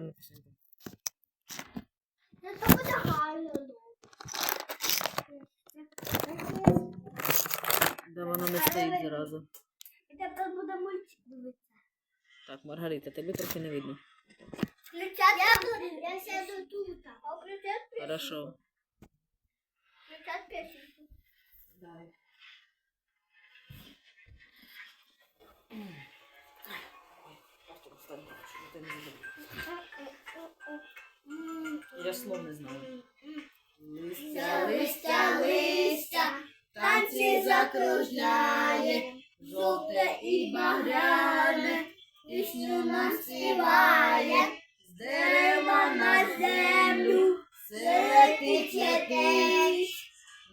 гарна пісенька. Це гарно. Да вона не стоїть зразу. І тепер буде мультик дивитися. Так, Маргарита, тебе трохи не видно. Включати я, буду, я сяду тут. А включати пісню. Хорошо. Включати пісню. Давай. Я слов не знаю. Листя, листя, листя, танці закружляє, жовте і багряне, пісню нам співає, з дерева на землю, все летить, летить,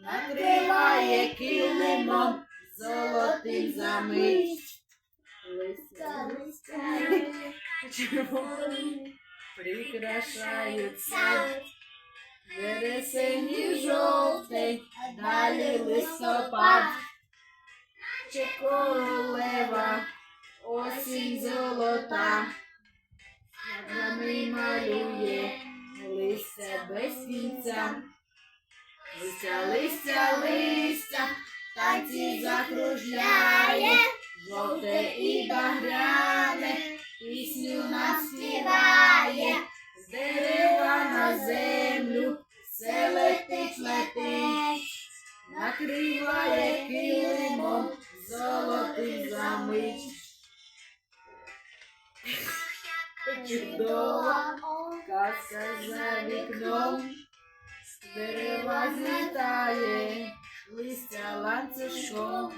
накриває килимом, золотим замить. Листя, листя, Червоні прикрашають сад. Вересень і жовтий, далі листопад. Чи королева, осінь золота. Нами малює листя без кінця. Листя, листя, листя, танці закружляє, жовте і багряне, пісню нам співає, накриває килимом, золотий замить. Чудова казка за вікном, з дерева злітає, листя ланцюжком,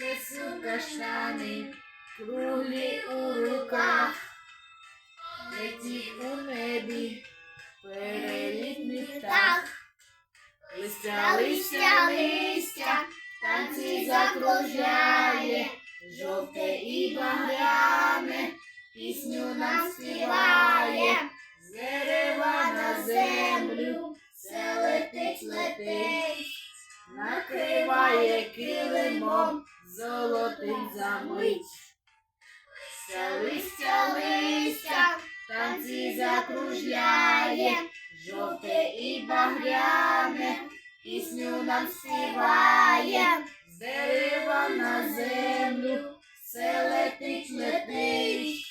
несу каштани, круглі у руках, летить у небі, Танці закружляє, жовте і багряне, пісню нам співає, з дерева на землю, все летить, летить, накриває килимом, золотим замить. Листя, листя, листя, танці закружляє, жовте і багряне, пісню нам співає, дерева на землю, все летить, летить,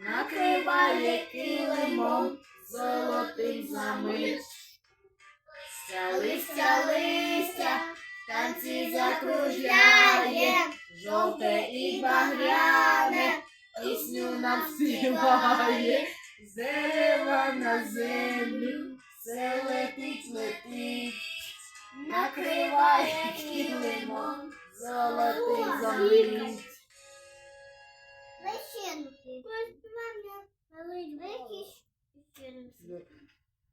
накриває килимом, золотим замить. Листя, листя, листя, танці закружляє, жовте і багряне, пісню нам співає, дерева на землю, все летить, летить, накриває килимом, золотий.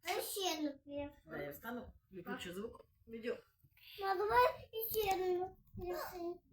Священники. Да, я встану, выключу звук, видео. Ну, давай еще